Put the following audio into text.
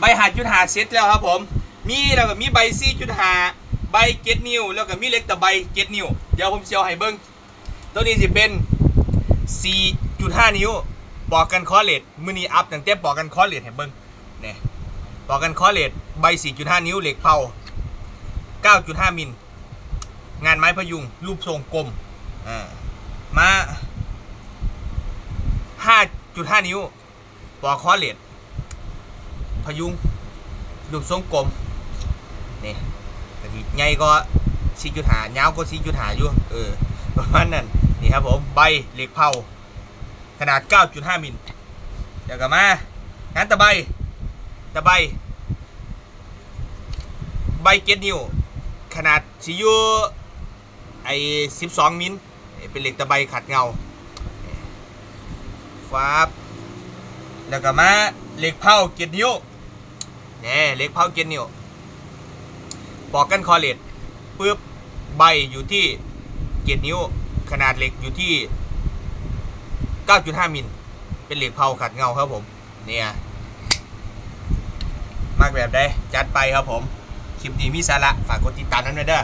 ใบหาจุดหาเซตแล้วครับผม มีแล้วก็มีใบซี่จุดหาใบเจ็ดนิ้วแล้วก็มีเล็กแต่ใบเจ็ดนิ้วเดี๋ยวผมเชียวให้เบิ้งตัวนี้จะเป็น4.5 นิ้วปอกกันคอเลตมือนี้อัพตั้งแต่ปอกกันคอเลตให้เบิ้งเนี่ยปอกกันคอเลตใบ 4.5 นิ้วเหล็กเผา9.5 มิล งานไม้พยุง รูปทรงกลมอ่ามา 5.5 นิ้วปอกคอเลต พยุงรูปทรงกลมนี่กะทิใหญ่ก็4.5ยาวก็4.5อยู่เออประมาณนั้นนี่ครับผมใบเหล็กเผาขนาด 9.5 มิลเดี๋ยวกลับมางานตะไบตะไบใบเก็ดนิ้วขนาดสิอยูไอ้12 มิลเป็นเหล็กตะไบขัดเงาฟ้าแล้วก็มาเหล็กเผาเก็ดนิ้ว เนี่เหล็กเผาเก็ดนิ้วปอกกันคอเลตปึ๊บใบอยู่ที่เก็ดนิ้วขนาดเหล็กอยู่ที่ 9.5 มิล เป็นเหล็กเผาขัดเงาครับผม เนี่ย มากแบบได้ จัดไปครับผม คลิปนี้มีสาระ ฝากกดติดตามนั้นไว้เด้อ